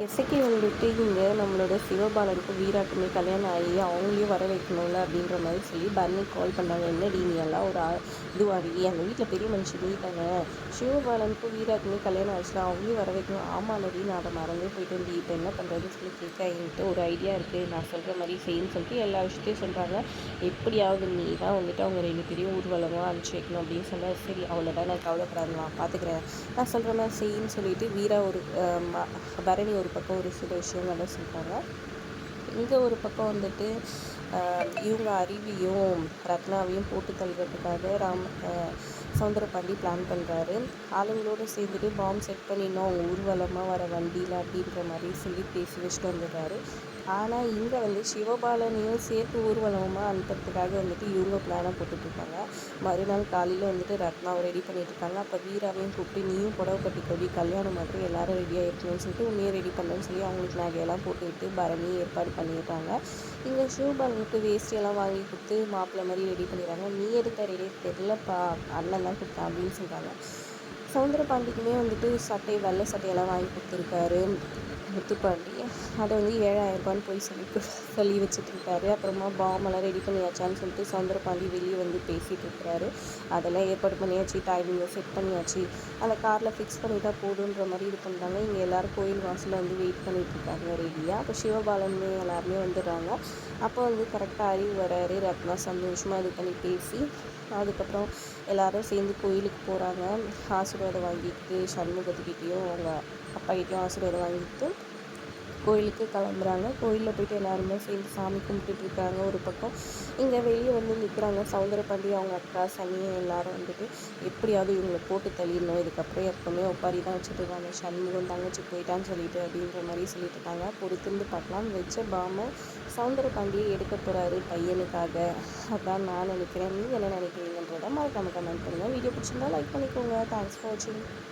இசைக்கு வந்துட்டு இங்கே நம்மளோட சிவபாலனுக்கும் வீராட்டுமே கல்யாணம் ஆகி அவங்களையும் வர வைக்கணும்ல அப்படின்ற மாதிரி சொல்லி பரணி கால் பண்ணாங்க. என்னடி நீ எல்லாம் ஒரு ஆ- இதுவாடி அந்த வீட்டில் பெரிய மனுஷன் நீ தானே சிவபாலனுக்கும் வீராட்டுமே கல்யாணம் ஆச்சுல அவங்களையும் வர வைக்கணும். ஆமாலடி நான் அதை மறந்து போயிட்டு வந்து இப்போ என்ன பண்ணுறதுன்னு சொல்லி கேட்க என்கிட்ட ஒரு ஐடியா இருக்குது நான் சொல்கிற மாதிரி செய்யுன்னு சொல்லிட்டு எல்லா விஷயத்தையும் சொல்கிறாங்க எப்படியாவது நீ தான் வந்துட்டு அவங்க ரெண்டு பேரையும் ஊர்வலமாக அனுப்பிச்சி வைக்கணும் அப்படின்னு சொன்னால் சரி அவ்வளோதான் நான் கவலைப்படாது நான் பார்த்துக்கிறேன் நான் சொல்கிற மாதிரி செய்யுன்னு சொல்லிட்டு வீரா ஒரு ம- பரணி ஒரு பக்கம் ஒரு சில விஷயங்கள்லாம் சொல்கிறாங்க இங்கே ஒரு பக்கம் வந்துட்டு இவங்க அருவியும் ரத்னாவையும் போட்டு தள்ளுறதுக்காக ராம் ஆஹ், சௌந்தரபாண்டி பிளான் பண்ணுறாரு ஆளுங்களோடு சேர்ந்துட்டு பாம்பு செட் பண்ணிடணும் அவங்க ஊர்வலமாக வர வண்டியில் அப்படின்ற மாதிரி சொல்லி பேசி வச்சுட்டு வந்துடுறாரு. ஆனால் இங்கே வந்து சிவபாலனையும் சேர்த்து ஊர்வலமாக அனுப்புறதுக்காக வந்துட்டு இவங்க பிளானை போட்டுட்ருக்காங்க மறுநாள் காலையில் வந்துட்டு ரத்னாவை ரெடி பண்ணிட்டுருக்காங்க அப்போ வீராவையும் கூப்பிட்டு நீயும் புடவை கட்டிக்கொடி கல்யாணம் மட்டும் எல்லாரும் ரெடியாக இருக்கணும்னு சொல்லிட்டு உன்னையும் ரெடி பண்ணணும்னு சொல்லி அவங்களுக்கு நகையெல்லாம் போட்டு விட்டு பரணி ஏற்பாடு பண்ணிடுறாங்க இங்கே சிவபாலனுக்கு வேஷ்டியெல்லாம் வாங்கி கொடுத்து மாப்பிள்ளை மாதிரி ரெடி பண்ணிடுறாங்க. நீ எடுத்த ரெடி தெரிலப்பா அண்ணன் தான் கொடுத்தான் அப்படின்னு சொல்கிறாங்க சவுந்தரபாண்டிக்குமே வந்துட்டு சட்டை வெள்ளை சட்டையெல்லாம் வாங்கி கொடுத்துருக்காரு. முத்துப்பாண்டி. அதை வந்து ஏழாயிரரூபான்னு போய் சொல்லி சொல்லி வச்சுட்டு இருக்காரு அப்புறமா பாம்பெல்லாம் ரெடி பண்ணியாச்சான்னு சொல்லிட்டு சவுந்தரபாண்டி வெளியே வந்து பேசிகிட்டு இருக்கிறாரு அதெல்லாம் ஏற்பாடு பண்ணியாச்சு டைமிங்கை செட் பண்ணியாச்சு. அந்த காரில் ஃபிக்ஸ் பண்ணிட்டா போதுன்ற மாதிரி இது பண்ணுறாங்க இங்கே எல்லோரும் கோயில் வாசலில் வந்து வெயிட் பண்ணிட்டு இருக்காங்க ரெடியாக அப்போ சிவபாலன் எல்லாருமே வந்துடுறாங்க. அப்போ வந்து கரெக்டாக அறிவு வராரு ரத்னா சந்தோஷமாக இது பண்ணி பேசி அதுக்கப்புறம் எல்லாரும் சேர்ந்து கோயிலுக்கு போகிறாங்க ஆசீர்வாதம் வாங்கிட்டு சண்முகத்துக்கிட்டேயும் அவங்க அப்பாக்கிட்டேயும் ஆசீர்வாதம் வாங்கிட்டு கோயிலுக்கு கிளம்புறாங்க. கோயிலில் போயிட்டு எல்லாருமே சேர்ந்து சாமி கும்பிட்டுட்டு இருக்காங்க ஒரு பக்கம். இங்கே வெளியே வந்து நிற்கிறாங்க சவுந்தரபாண்டி அவங்க அக்கா சனியை எல்லாரும் வந்துட்டு எப்படியாவது இவங்களை போட்டு தள்ளிடணும். இதுக்கப்புறம் எப்பவுமே ஒப்பாரி தான் வச்சுட்டு இருக்காங்க. சண்முகம் தங்கச்சி போயிட்டான்னு சொல்லிட்டு அப்படின்ற மாதிரி சொல்லிட்டு இருக்காங்க. பொறுத்திருந்து பார்க்கலாம். வச்ச பாமை சவுந்தரபாண்டியை எடுக்க போகிறாரு பையனுக்காக. அதான் நான் நினைக்கிறேன். நீங்கள் என்ன நினைக்கிறீங்கன்றதை மறக்காம கமெண்ட் பண்ணுங்கள் வீடியோ பிடிச்சிருந்தா லைக் பண்ணிக்கோங்க. தேங்க்ஸ் ஃபார் வாட்சிங்